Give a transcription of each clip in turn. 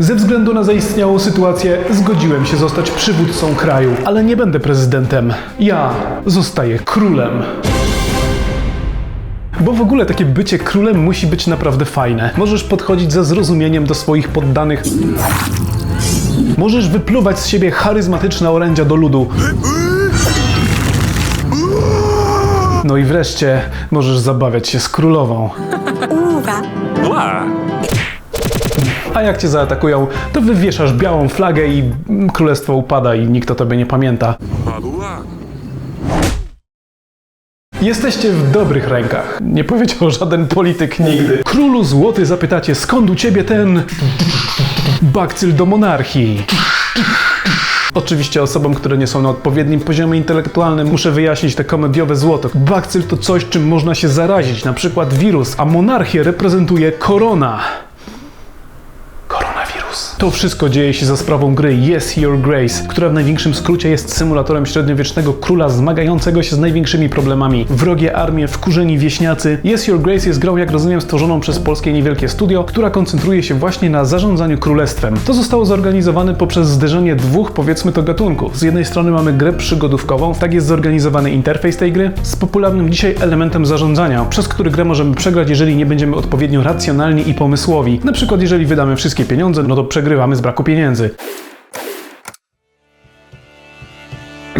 Ze względu na zaistniałą sytuację zgodziłem się zostać przywódcą kraju, ale nie będę prezydentem. Ja zostaję królem. Bo w ogóle takie bycie królem musi być naprawdę fajne. Możesz podchodzić ze zrozumieniem do swoich poddanych. Możesz wypluwać z siebie charyzmatyczne orędzia do ludu. No i wreszcie możesz zabawiać się z królową. Uwa. Ła! A jak cię zaatakują, to wywieszasz białą flagę i królestwo upada i nikt o tobie nie pamięta. Jesteście w dobrych rękach. Nie powiedział żaden polityk nigdy. Królu złoty zapytacie, skąd u ciebie ten bakcyl do monarchii? Oczywiście osobom, które nie są na odpowiednim poziomie intelektualnym, muszę wyjaśnić te komediowe złoto. Bakcyl to coś, czym można się zarazić, na przykład wirus, a monarchię reprezentuje korona. Koronawirus. To wszystko dzieje się za sprawą gry Yes Your Grace, która w największym skrócie jest symulatorem średniowiecznego króla zmagającego się z największymi problemami. Wrogie armie, wkurzeni wieśniacy. Yes Your Grace jest grą, jak rozumiem, stworzoną przez polskie niewielkie studio, która koncentruje się właśnie na zarządzaniu królestwem. To zostało zorganizowane poprzez zderzenie dwóch, powiedzmy to, gatunków. Z jednej strony mamy grę przygodówkową, tak jest zorganizowany interfejs tej gry, z popularnym dzisiaj elementem zarządzania, przez który grę możemy przegrać, jeżeli nie będziemy odpowiednio racjonalni i pomysłowi. Na przykład, jeżeli wydamy wszystkie pieniądze, no to przegrywamy z braku pieniędzy.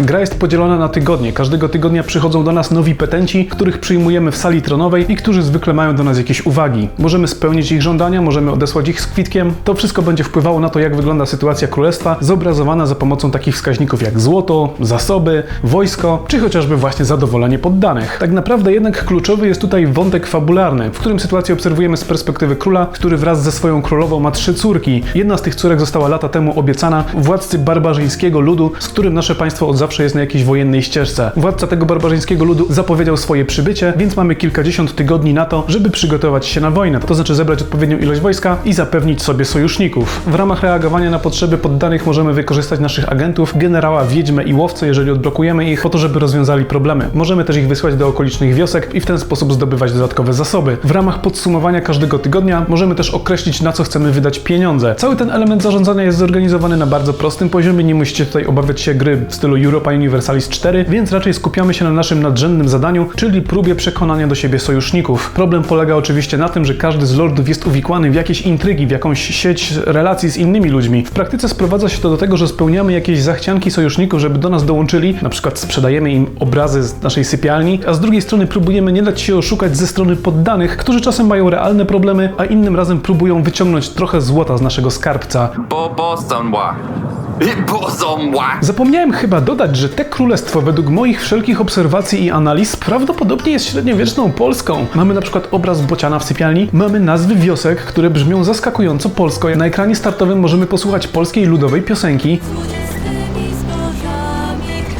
Gra jest podzielona na tygodnie. Każdego tygodnia przychodzą do nas nowi petenci, których przyjmujemy w sali tronowej i którzy zwykle mają do nas jakieś uwagi. Możemy spełnić ich żądania, możemy odesłać ich z kwitkiem. To wszystko będzie wpływało na to, jak wygląda sytuacja królestwa, zobrazowana za pomocą takich wskaźników jak złoto, zasoby, wojsko, czy chociażby właśnie zadowolenie poddanych. Tak naprawdę jednak kluczowy jest tutaj wątek fabularny, w którym sytuację obserwujemy z perspektywy króla, który wraz ze swoją królową ma trzy córki. Jedna z tych córek została lata temu obiecana władcy barbarzyńskiego ludu, z którym nasze państwo od zawsze jest na jakiejś wojennej ścieżce. Władca tego barbarzyńskiego ludu zapowiedział swoje przybycie, więc mamy kilkadziesiąt tygodni na to, żeby przygotować się na wojnę. To znaczy zebrać odpowiednią ilość wojska i zapewnić sobie sojuszników. W ramach reagowania na potrzeby poddanych możemy wykorzystać naszych agentów, generała, wiedźmę i łowcę, jeżeli odblokujemy ich, po to, żeby rozwiązali problemy. Możemy też ich wysłać do okolicznych wiosek i w ten sposób zdobywać dodatkowe zasoby. W ramach podsumowania każdego tygodnia możemy też określić, na co chcemy wydać pieniądze. Cały ten element zarządzania jest zorganizowany na bardzo prostym poziomie, nie musicie tutaj obawiać się gry w stylu Europa Universalis 4, więc raczej skupiamy się na naszym nadrzędnym zadaniu, czyli próbie przekonania do siebie sojuszników. Problem polega oczywiście na tym, że każdy z lordów jest uwikłany w jakieś intrygi, w jakąś sieć relacji z innymi ludźmi. W praktyce sprowadza się to do tego, że spełniamy jakieś zachcianki sojuszników, żeby do nas dołączyli, na przykład sprzedajemy im obrazy z naszej sypialni, a z drugiej strony próbujemy nie dać się oszukać ze strony poddanych, którzy czasem mają realne problemy, a innym razem próbują wyciągnąć trochę złota z naszego skarbca. Bo ła! Zapomniałem chyba dodać, że te królestwo według moich wszelkich obserwacji i analiz prawdopodobnie jest średniowieczną Polską. Mamy na przykład obraz bociana w sypialni, mamy nazwy wiosek, które brzmią zaskakująco polsko. Na ekranie startowym możemy posłuchać polskiej ludowej piosenki.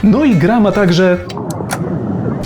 No i gra ma także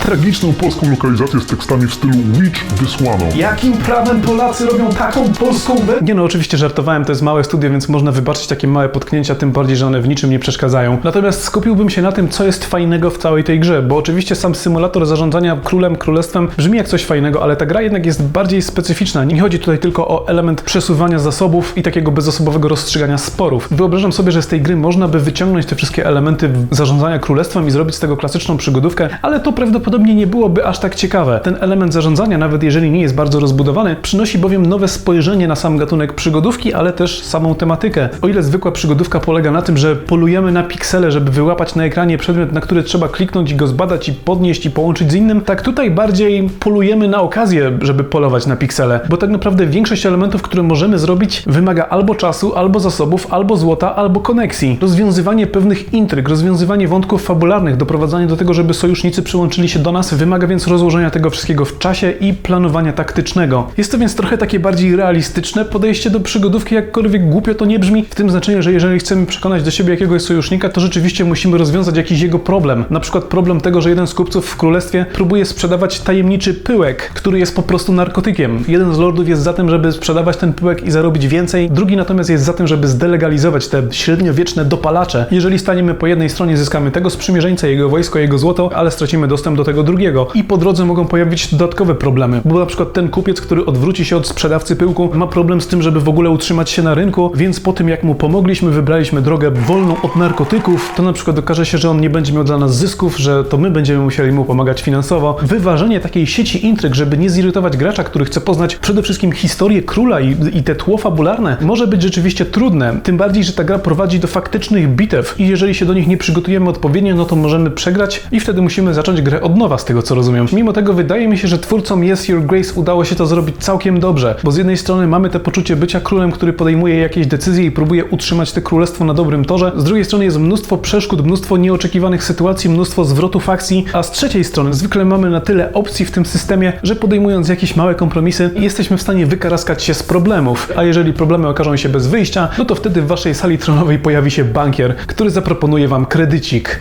Tragiczną polską lokalizację z tekstami w stylu Witch wysłano. Jakim prawem Polacy robią taką polską we... Nie no, oczywiście żartowałem, to jest małe studio, więc można wybaczyć takie małe potknięcia, tym bardziej, że one w niczym nie przeszkadzają. Natomiast skupiłbym się na tym, co jest fajnego w całej tej grze, bo oczywiście sam symulator zarządzania królem, królestwem brzmi jak coś fajnego, ale ta gra jednak jest bardziej specyficzna. Nie chodzi tutaj tylko o element przesuwania zasobów i takiego bezosobowego rozstrzygania sporów. Wyobrażam sobie, że z tej gry można by wyciągnąć te wszystkie elementy zarządzania królestwem i zrobić z tego klasyczną przygodówkę, ale to prawdopodobnie nie byłoby aż tak ciekawe. Ten element zarządzania, nawet jeżeli nie jest bardzo rozbudowany, przynosi bowiem nowe spojrzenie na sam gatunek przygodówki, ale też samą tematykę. O ile zwykła przygodówka polega na tym, że polujemy na piksele, żeby wyłapać na ekranie przedmiot, na który trzeba kliknąć i go zbadać i podnieść i połączyć z innym, tak tutaj bardziej polujemy na okazję, żeby polować na piksele, bo tak naprawdę większość elementów, które możemy zrobić, wymaga albo czasu, albo zasobów, albo złota, albo koneksji. Rozwiązywanie pewnych intryg, rozwiązywanie wątków fabularnych, doprowadzanie do tego, żeby sojusznicy przyłączyli się do nas, wymaga więc rozłożenia tego wszystkiego w czasie i planowania taktycznego. Jest to więc trochę takie bardziej realistyczne podejście do przygodówki, jakkolwiek głupio to nie brzmi, w tym znaczeniu, że jeżeli chcemy przekonać do siebie jakiegoś sojusznika, to rzeczywiście musimy rozwiązać jakiś jego problem. Na przykład problem tego, że jeden z kupców w królestwie próbuje sprzedawać tajemniczy pyłek, który jest po prostu narkotykiem. Jeden z lordów jest za tym, żeby sprzedawać ten pyłek i zarobić więcej, drugi natomiast jest za tym, żeby zdelegalizować te średniowieczne dopalacze. Jeżeli staniemy po jednej stronie, zyskamy tego sprzymierzeńca, jego wojsko, jego złoto, ale stracimy dostęp do tego tego drugiego. I po drodze mogą pojawić się dodatkowe problemy, bo na przykład ten kupiec, który odwróci się od sprzedawcy pyłku, ma problem z tym, żeby w ogóle utrzymać się na rynku, więc po tym jak mu pomogliśmy, wybraliśmy drogę wolną od narkotyków, to na przykład okaże się, że on nie będzie miał dla nas zysków, że to my będziemy musieli mu pomagać finansowo. Wyważenie takiej sieci intryg, żeby nie zirytować gracza, który chce poznać przede wszystkim historię króla i, i te tło fabularne, może być rzeczywiście trudne. Tym bardziej, że ta gra prowadzi do faktycznych bitew i jeżeli się do nich nie przygotujemy odpowiednio, no to możemy przegrać i wtedy musimy zacząć grę od nowa, z tego co rozumiem. Mimo tego wydaje mi się, że twórcom Yes Your Grace udało się to zrobić całkiem dobrze, bo z jednej strony mamy te poczucie bycia królem, który podejmuje jakieś decyzje i próbuje utrzymać te królestwo na dobrym torze, z drugiej strony jest mnóstwo przeszkód, mnóstwo nieoczekiwanych sytuacji, mnóstwo zwrotów akcji, a z trzeciej strony zwykle mamy na tyle opcji w tym systemie, że podejmując jakieś małe kompromisy, jesteśmy w stanie wykaraskać się z problemów, a jeżeli problemy okażą się bez wyjścia, no to wtedy w waszej sali tronowej pojawi się bankier, który zaproponuje wam kredycik.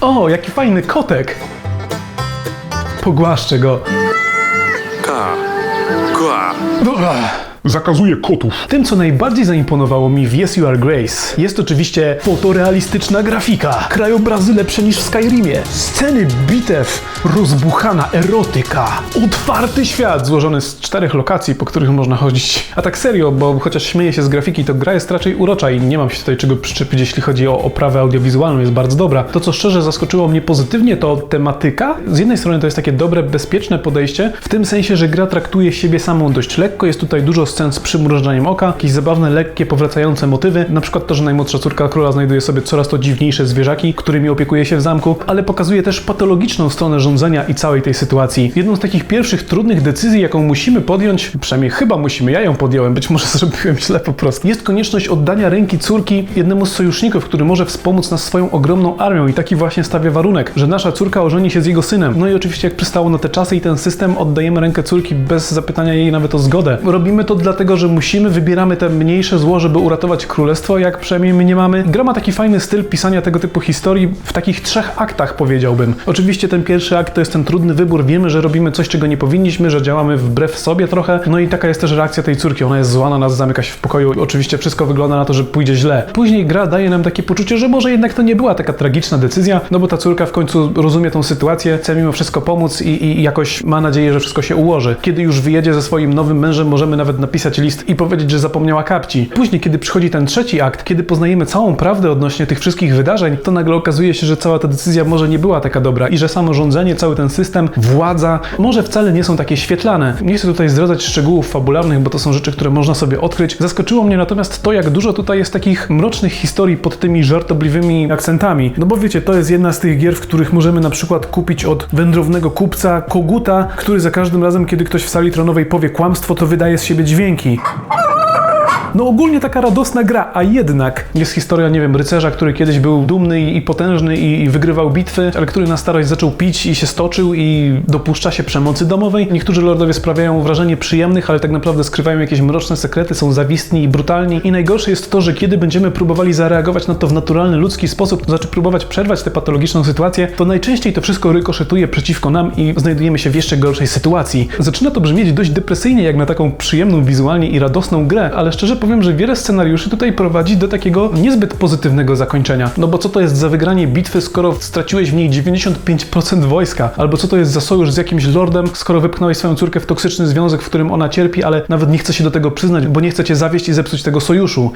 O, jaki fajny kotek! Pogłaszczę go. Ka. Kwa. Zakazuje kotów. Tym, co najbardziej zaimponowało mi w Yes You Are Grace, jest oczywiście fotorealistyczna grafika, krajobrazy lepsze niż w Skyrimie, sceny bitew, rozbuchana erotyka, otwarty świat złożony z czterech lokacji, po których można chodzić. A tak serio, bo chociaż śmieję się z grafiki, to gra jest raczej urocza i nie mam się tutaj czego przyczepić, jeśli chodzi o oprawę audiowizualną, jest bardzo dobra. To, co szczerze zaskoczyło mnie pozytywnie, to tematyka. Z jednej strony to jest takie dobre, bezpieczne podejście, w tym sensie, że gra traktuje siebie samą dość lekko, jest tutaj dużo scen z przymrużeniem oka, jakieś zabawne, lekkie, powracające motywy, na przykład to, że najmłodsza córka króla znajduje sobie coraz to dziwniejsze zwierzaki, którymi opiekuje się w zamku, ale pokazuje też patologiczną stronę rządzenia i całej tej sytuacji. Jedną z takich pierwszych trudnych decyzji, jaką musimy podjąć, przynajmniej chyba musimy, ja ją podjąłem, być może zrobiłem źle po prostu, jest konieczność oddania ręki córki jednemu z sojuszników, który może wspomóc nas swoją ogromną armią i taki właśnie stawia warunek, że nasza córka ożeni się z jego synem. No i oczywiście jak przystało na te czasy i ten system, oddajemy rękę córki bez zapytania jej nawet o zgodę. Robimy to dlatego, że musimy, wybieramy te mniejsze zło, żeby uratować królestwo, jak przynajmniej my nie mamy. Gra ma taki fajny styl pisania tego typu historii w takich trzech aktach, powiedziałbym. Oczywiście ten pierwszy akt to jest ten trudny wybór, wiemy, że robimy coś, czego nie powinniśmy, że działamy wbrew sobie trochę, no i taka jest też reakcja tej córki, ona jest zła na nas, zamyka się w pokoju, oczywiście wszystko wygląda na to, że pójdzie źle. Później gra daje nam takie poczucie, że może jednak to nie była taka tragiczna decyzja, no bo ta córka w końcu rozumie tą sytuację, chce mimo wszystko pomóc i, i jakoś ma nadzieję, że wszystko się ułoży. Kiedy już wyjedzie ze swoim nowym mężem, możemy nawet napisać list i powiedzieć, że zapomniała kapci. Później, kiedy przychodzi ten trzeci akt, kiedy poznajemy całą prawdę odnośnie tych wszystkich wydarzeń, to nagle okazuje się, że cała ta decyzja może nie była taka dobra i że samo rządzenie, cały ten system, władza, może wcale nie są takie świetlane. Nie chcę tutaj zdradzać szczegółów fabularnych, bo to są rzeczy, które można sobie odkryć. Zaskoczyło mnie natomiast to, jak dużo tutaj jest takich mrocznych historii pod tymi żartobliwymi akcentami. No bo wiecie, to jest jedna z tych gier, w których możemy na przykład kupić od wędrownego kupca koguta, który za każdym razem, kiedy ktoś w sali tronowej powie kłamstwo, to wydaje z siebie dźwięki. No ogólnie taka radosna gra, a jednak jest historia, nie wiem, rycerza, który kiedyś był dumny i potężny i, wygrywał bitwy, ale który na starość zaczął pić i się stoczył i dopuszcza się przemocy domowej. Niektórzy lordowie sprawiają wrażenie przyjemnych, ale tak naprawdę skrywają jakieś mroczne sekrety, są zawistni i brutalni. I najgorsze jest to, że kiedy będziemy próbowali zareagować na to w naturalny, ludzki sposób, to znaczy próbować przerwać tę patologiczną sytuację, to najczęściej to wszystko rykoszetuje przeciwko nam i znajdujemy się w jeszcze gorszej sytuacji. Zaczyna to brzmieć dość depresyjnie, jak na taką przyjemną wizualnie i radosną grę, ale szczerze powiem, że wiele scenariuszy tutaj prowadzi do takiego niezbyt pozytywnego zakończenia. No bo co to jest za wygranie bitwy, skoro straciłeś w niej 95% wojska? Albo co to jest za sojusz z jakimś lordem, skoro wypchnąłeś swoją córkę w toksyczny związek, w którym ona cierpi, ale nawet nie chce się do tego przyznać, bo nie chce cię zawieść i zepsuć tego sojuszu.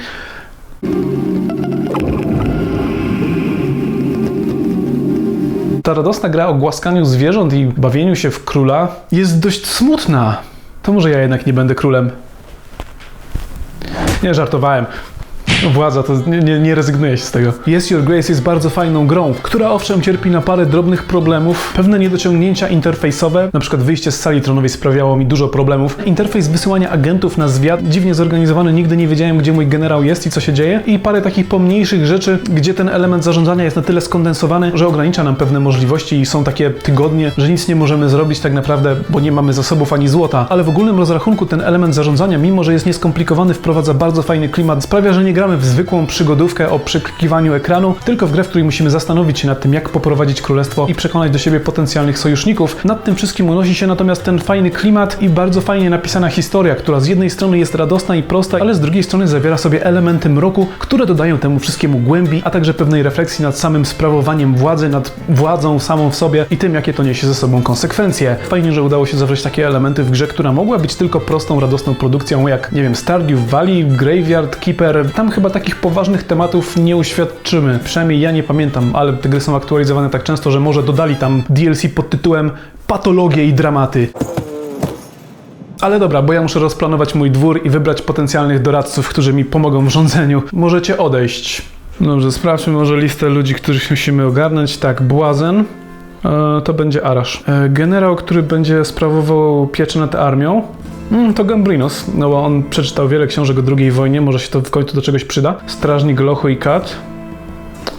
Ta radosna gra o głaskaniu zwierząt i bawieniu się w króla jest dość smutna. To może ja jednak nie będę królem. Nie, żartowałem. Władza, to nie, nie, rezygnuję się z tego. Yes Your Grace jest bardzo fajną grą, która owszem cierpi na parę drobnych problemów, pewne niedociągnięcia interfejsowe, na przykład wyjście z sali tronowej sprawiało mi dużo problemów. Interfejs wysyłania agentów na zwiat, dziwnie zorganizowany, nigdy nie wiedziałem, gdzie mój generał jest i co się dzieje. I parę takich pomniejszych rzeczy, gdzie ten element zarządzania jest na tyle skondensowany, że ogranicza nam pewne możliwości i są takie tygodnie, że nic nie możemy zrobić tak naprawdę, bo nie mamy zasobów ani złota. Ale w ogólnym rozrachunku ten element zarządzania, mimo że jest nieskomplikowany, wprowadza bardzo fajny klimat, sprawia, że nie gramy w zwykłą przygodówkę o przeklikiwaniu ekranu, tylko w grę, w której musimy zastanowić się nad tym, jak poprowadzić królestwo i przekonać do siebie potencjalnych sojuszników. Nad tym wszystkim unosi się natomiast ten fajny klimat i bardzo fajnie napisana historia, która z jednej strony jest radosna i prosta, ale z drugiej strony zawiera sobie elementy mroku, które dodają temu wszystkiemu głębi, a także pewnej refleksji nad samym sprawowaniem władzy, nad władzą samą w sobie i tym, jakie to niesie ze sobą konsekwencje. Fajnie, że udało się zawrzeć takie elementy w grze, która mogła być tylko prostą, radosną produkcją, jak, nie wiem, Stardew Valley, Graveyard Keeper. Tam chyba takich poważnych tematów nie uświadczymy. Przynajmniej ja nie pamiętam, ale te gry są aktualizowane tak często, że może dodali tam DLC pod tytułem Patologie i dramaty. Ale dobra, bo ja muszę rozplanować mój dwór i wybrać potencjalnych doradców, którzy mi pomogą w rządzeniu. Możecie odejść. Dobrze, sprawdźmy może listę ludzi, których musimy ogarnąć. Tak, Błazen. E, to będzie Arasz. E, generał, który będzie sprawował pieczę nad armią. Mm, to Gambrinos, no bo on przeczytał wiele książek o II wojnie, może się to w końcu do czegoś przyda. Strażnik Lochu i Kat.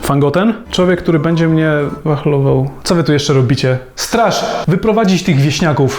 Fangoten? Człowiek, który będzie mnie wachlował. Co wy tu jeszcze robicie? Straż! Wyprowadzić tych wieśniaków!